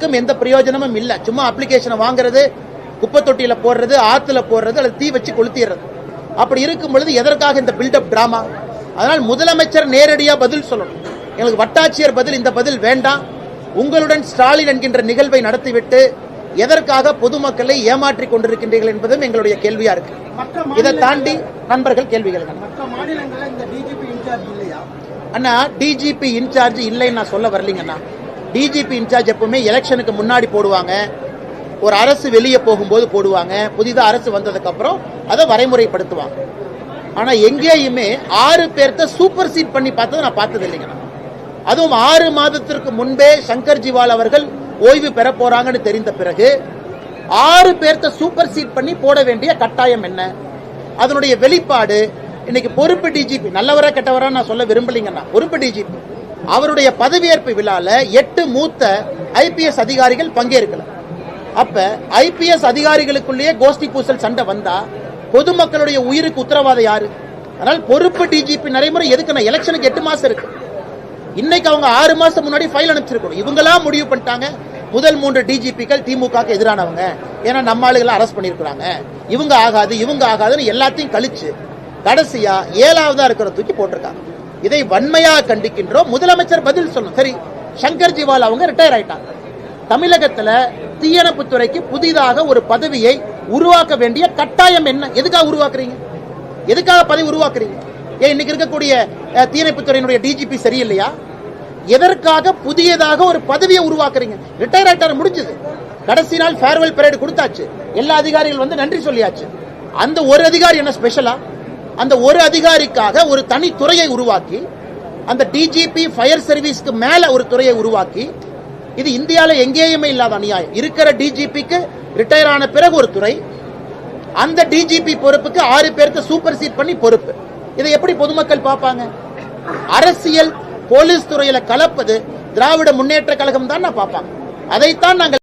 யாருக்கும் எந்த பிரயோஜனமும் இல்ல. சும்மா அப்ளிகேஷனை வாங்குறது குப்பை தொட்டியில போடுறது ஆத்துல போடுறது அல்லது தீ வச்சு கொளுத்திடுறது. அப்படி இருக்கும் பொழுது எதற்காக இந்த பில்டப் டிராமா அதனால் முதலமைச்சர் நேரடியா பதில் சொல்லணும். எங்களுக்கு வட்டாட்சியர் பதில் இந்த பதில் வேண்டாம். உங்களுடன் ஸ்டாலின் என்கின்ற நிகழ்வை நடத்திவிட்டு எதற்காக பொதுமக்களை ஏமாற்றிக் கொண்டிருக்கின்றீர்கள் என்பதும் எங்களுடைய கேள்வியா இருக்கு. இதை தாண்டி நண்பர்கள் கேள்விகள். அண்ணா டிஜிபி இன்சார்ஜ் இல்லைன்னு நான் சொல்ல வரலீங்கண்ணா. டிஜிபி இன்சார்ஜ் எப்பவுமே எலெக்ஷனுக்கு முன்னாடி போடுவாங்க. ஒரு அரசு வெளியே போகும்போது போடுவாங்க. புதிதாக அரசு வந்ததுக்கு அப்புறம் அதை வரைமுறைப்படுத்துவாங்க. ஆனா எங்கேயுமே ஆறு பேர்த்த சூப்பர் சீட் பண்ணி பார்த்ததை நான் பார்த்தது இல்லைங்கண்ணா அதுவும் ஆறு மாதத்திற்கு முன்பே சங்கர் ஜிவால் அவர்கள் ஓய்வு பெற போறாங்கன்னு தெரிந்த பிறகு ஆறு பேர்த்த சூப்பர் சீட் பண்ணி போட வேண்டிய கட்டாயம் என்ன? அதனுடைய வெளிப்பாடு இன்னைக்கு பொறுப்பு டிஜிபி நல்லவரா கெட்டவரா நான் சொல்ல விரும்பலைங்கண்ணா பொறுப்பு டிஜிபி அவருடைய பதவியேற்பு விழால எட்டு மூத்த ஐபிஎஸ் அதிகாரிகள் பங்கேற்கல. அப்ப ஐபிஎஸ் அதிகாரிகளுக்குள்ளேயே கோஷ்டி பூசல் சண்டை வந்தா பொதுமக்களுடைய உயிருக்கு உத்தரவாதம் யாரு? அதனால் பொறுப்பு டிஜிபி நடைமுறை எதுக்கு நான் எலெக்ஷனுக்கு எட்டு மாசம் இருக்கு. இன்னைக்கு அவங்க ஆறு மாசம் முன்னாடி ஃபைல் அனுப்பிச்சிருக்கணும். இவங்கெல்லாம் முடிவு பண்ணிட்டாங்க. முதல் மூன்று டிஜிபிக்கள் திமுகக்கு எதிரானவங்க. ஏன்னா நம்ம ஆளுகளை அரெஸ்ட் பண்ணிருக்காங்க இவங்க ஆகாது இவங்க ஆகாதுன்னு எல்லாத்தையும் கழிச்சு கடைசியா ஏழாவதா இருக்கிற தூக்கி போட்டிருக்காங்க. இதை வன்மையா கண்டிக்கின்றோம். முதலமைச்சர் பதில் சொல்லணும். சரி சங்கர் ஜிவால் அவங்க ரிட்டையர் ஆயிட்டாங்க. தமிழகத்துல தீயணைப்புத்துறைக்கு புதிதாக ஒரு பதவியை உருவாக்க வேண்டிய கட்டாயம் என்ன? எதுக்காக உருவாக்குறீங்க? எதுக்காக பதவி உருவாக்குறீங்க? ஏன் இன்னைக்கு இருக்கக்கூடிய தீயணைப்புத்துறையினுடைய டிஜிபி சரியில்லையா? எதற்காக புதியதாக ஒரு பதவியை உருவாக்குறீங்க? ரிட்டையர் ஆயிட்டார் முடிஞ்சது. கடைசி நாள் ஃபேர்வெல் பரேடு கொடுத்தாச்சு. எல்லா அதிகாரிகள் வந்து நன்றி சொல்லியாச்சு. அந்த ஒரு அதிகாரி என்ன ஸ்பெஷலா அந்த ஒரு அதிகாரிக்காக ஒரு தனி துறையை உருவாக்கி அந்த டிஜிபி ஃபயர் சர்வீஸ்க்கு மேல ஒரு துறையை உருவாக்கி இது இந்தியாவில் எங்கேயுமே இல்லாத அநியாயம். இருக்கிற டிஜிபிக்கு ரிட்டையர் ஆன பிறகு ஒரு துறை அந்த டிஜிபி பொறுப்புக்கு ஆறு பேருக்கு சூப்பர் சீட் பண்ணி பொறுப்பு. இதை எப்படி பொதுமக்கள் பார்ப்பாங்க? அரசியல் போலீஸ் துறையில கலப்பது திராவிட முன்னேற்ற கழகம் தான் நான் பார்ப்பாங்க அதைத்தான் நாங்கள்